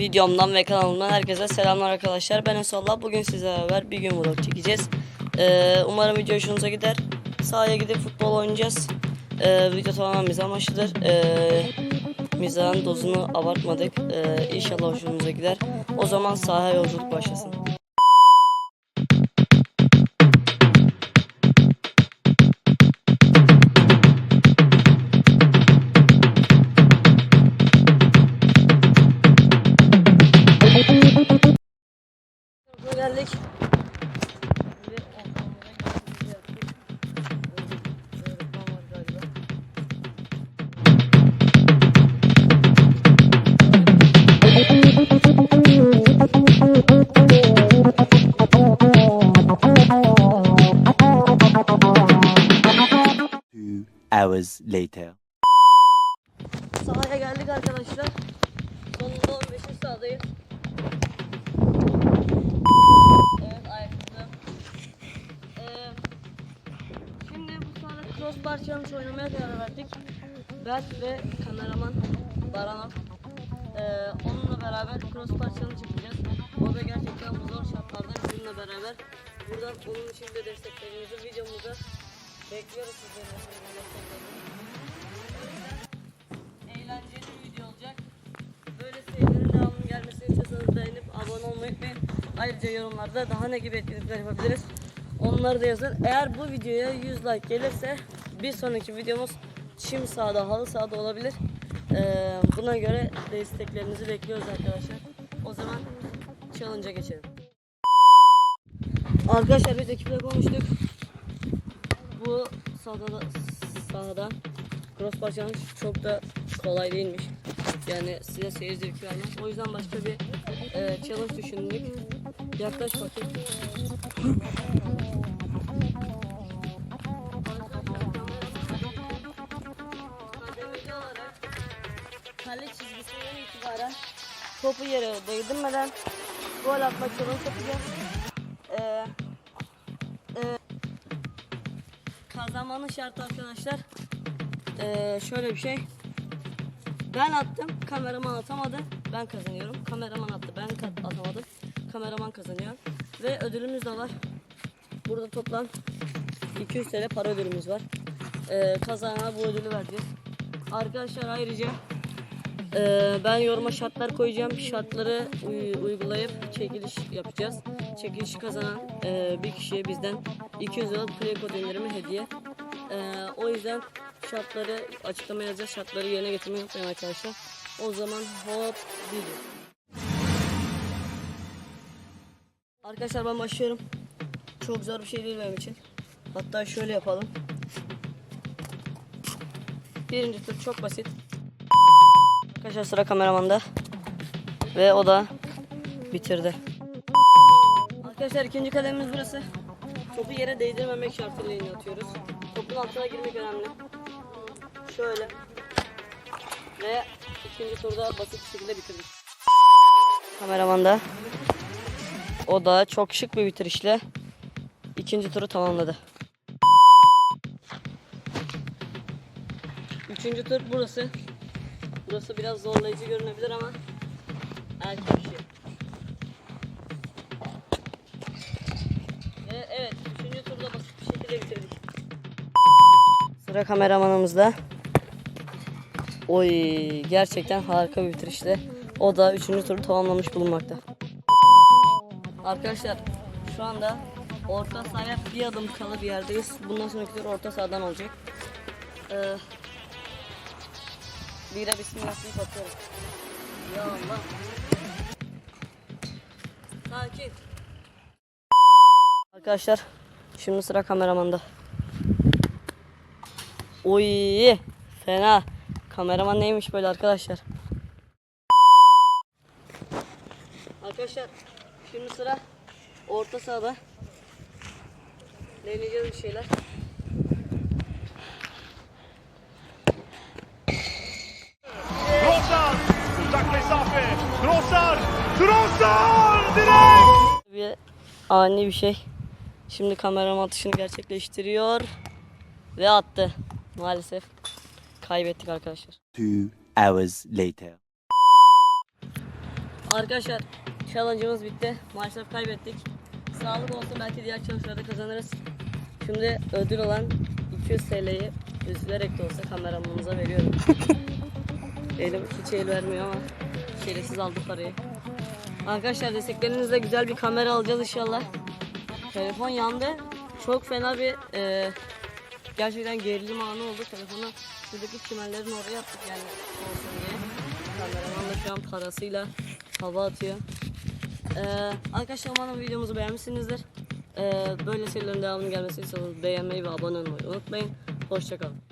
videomdan ve kanalımdan herkese selamlar arkadaşlar. Ben Esallah. Bugün sizlerle beraber bir gün vlog çekeceğiz. Ee, umarım video hoşunuza gider. Sahaya gidip futbol oynayacağız. Ee, video tamamen mizah amaçlıdır. Ee, mizahın dozunu abartmadık. Ee, inşallah hoşunuza gider. O zaman sahaya yolculuk başlasın. Geldik. Hours later. Sahaya geldik arkadaşlar. Sonunda 15. sahadayız. Crossbar challenge oynamaya karar verdik. Ben ve kameraman Baranov. Ee, onunla beraber crossbar challenge yapacağız. O da gerçekten bu zor şartlarda bizimle beraber. Buradan onun için de desteklerinizi videomuza bekliyoruz sizlerin desteklerinizi eğlenceli bir video olacak. Böyle serilerin devamının gelmesini istiyorsanız beğenip abone olmayı unutmayın. Ayrıca yorumlarda daha ne gibi etkinlikler yapabiliriz onları da yazın. Eğer bu videoya 100 like gelirse bir sonraki videomuz çim sahada, halı sahada olabilir. Ee, buna göre desteklerinizi bekliyoruz arkadaşlar. O zaman challenge'a geçelim. Arkadaşlar biz ekiple konuştuk. Bu sahada, sahada crossbar challenge çok da kolay değilmiş. Yani size seyir zevki vermez. O yüzden başka bir e, challenge düşündük. Yaklaş bakayım. Topu yere değdirmeden gol atma challenge yapacağız. Ee, e, kazanmanın şartı arkadaşlar ee, şöyle bir şey. Ben attım, kameraman atamadı. Ben kazanıyorum. Kameraman attı, ben atamadım. Kameraman kazanıyor. Ve ödülümüz de var. Burada toplam 200 TL para ödülümüz var. Ee, kazanana bu ödülü vereceğiz. Arkadaşlar ayrıca ee, ben yoruma şartlar koyacağım. Şartları uy- uygulayıp çekiliş yapacağız. Çekilişi kazanan ee, bir kişiye bizden 200 liralık play kod indirimi hediye. Ee, o yüzden şartları açıklamaya yazacağız. Şartları yerine getirmeyi unutmayın arkadaşlar. O zaman hop video. Arkadaşlar ben başlıyorum. Çok zor bir şey değil benim için. Hatta şöyle yapalım. Birinci tur çok basit. Arkadaşlar sıra kameramanda. Ve o da bitirdi. Arkadaşlar ikinci kalemimiz burası. Topu yere değdirmemek şartıyla yine atıyoruz. Topun altına girmek önemli. Şöyle. Ve ikinci turda basit bir şekilde bitirdik. Kameraman da. O da çok şık bir bitirişle ikinci turu tamamladı. Üçüncü tur burası. Burası biraz zorlayıcı görünebilir ama erkek işi. Ve evet, üçüncü turda basit bir şekilde bitirdik. Sıra kameramanımızda. Oy, gerçekten harika bir bitirişle. O da üçüncü turu tamamlamış bulunmakta. Arkadaşlar, şu anda orta sahaya bir adım kala bir yerdeyiz. Bundan sonraki tur orta sahadan olacak. Ee, Bira bismillah deyip atıyorum. Ya Allah. Sakin. Arkadaşlar şimdi sıra kameramanda. Oy fena. Kameraman neymiş böyle arkadaşlar. Arkadaşlar şimdi sıra orta sahada. Deneyeceğiz bir şeyler. Ani bir şey. Şimdi kameraman atışını gerçekleştiriyor ve attı. Maalesef kaybettik arkadaşlar. Two hours later. Arkadaşlar challenge'ımız bitti. Maalesef kaybettik. Sağlık olsun belki diğer challenge'larda kazanırız. Şimdi ödül olan 200 TL'yi üzülerek de olsa kameramanımıza veriyorum. Elim hiç el vermiyor ama şerefsiz aldı parayı. Arkadaşlar desteklerinizle güzel bir kamera alacağız inşallah. Telefon yandı. Çok fena bir e, gerçekten gerilim anı oldu. Telefonu şuradaki çimenlerin oraya attık yani olsun diye. Kameraman da şu an parasıyla hava atıyor. Ee, arkadaşlar umarım videomuzu beğenmişsinizdir. Ee, böyle serilerin devamını gelmesi istiyorsanız beğenmeyi ve abone olmayı unutmayın. Hoşçakalın.